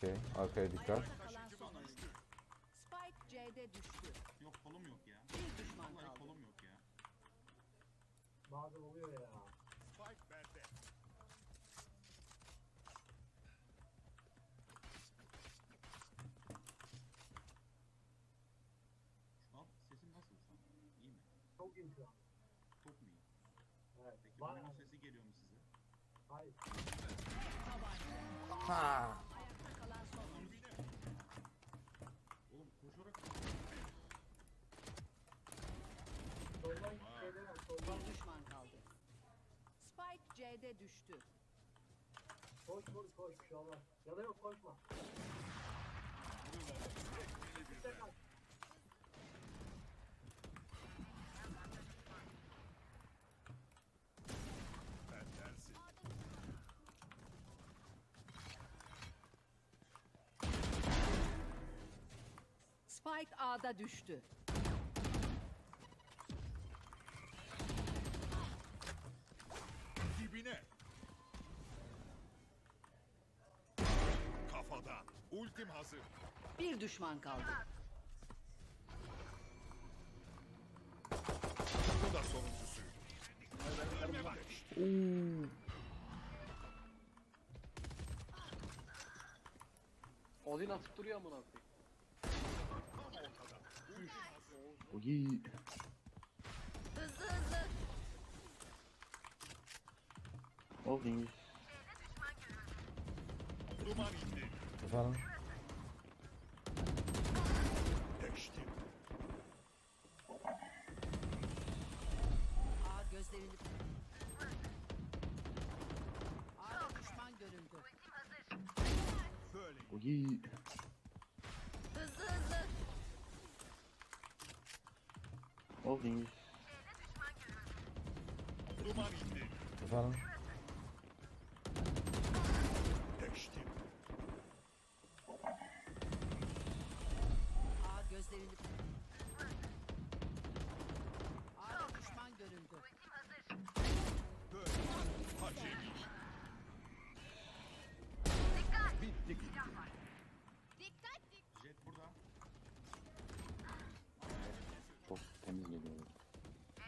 Okey. Arkaya dikkat. Spike C'de düştü. Yok kolum yok ya. Bir düşman Vallahi kaldı. kolum yok ya. Bazen oluyor ya. Spike bende. Şu an sesim nasıl şu an? İyi mi? Çok iyi şu an. Çok mu iyi? Evet. Peki Var oyunun sesi geliyor mu size? Hayır. Ayakta Bir düşman kaldı. Spike C'de düştü. koş koş koş. Şey olmaz. Ya da yok koşma. İşte kaç. Spike A'da düştü. Ultim hazır. Bir düşman kaldı. Bu da sonuncusuydu. Geçti. Odin atıp duruyor amına koyayım. Oy. Hızlı hızlı. Oy. Duman indi. Efendim? Geçti. A gözlerini A'da düşman görüldü. Böyle. Oy. Hızlı hızlı. Oy. Duman indi. Efendim?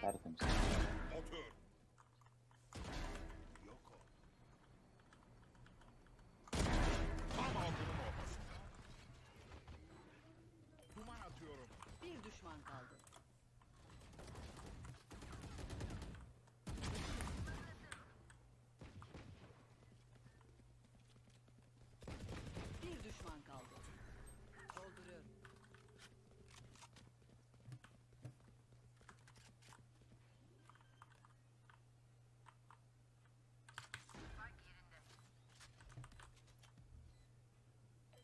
Tertemiz. Otur. Yok o. Tam altının ortasında. Duman atıyorum. Bir düşman kaldı. Bir düşman kaldı. Dolduruyorum.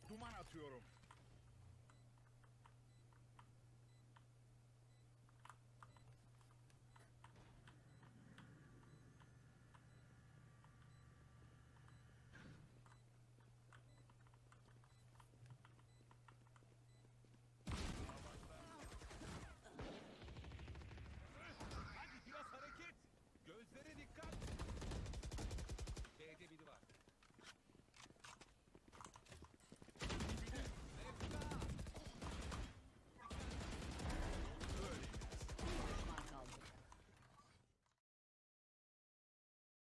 Duman atıyorum.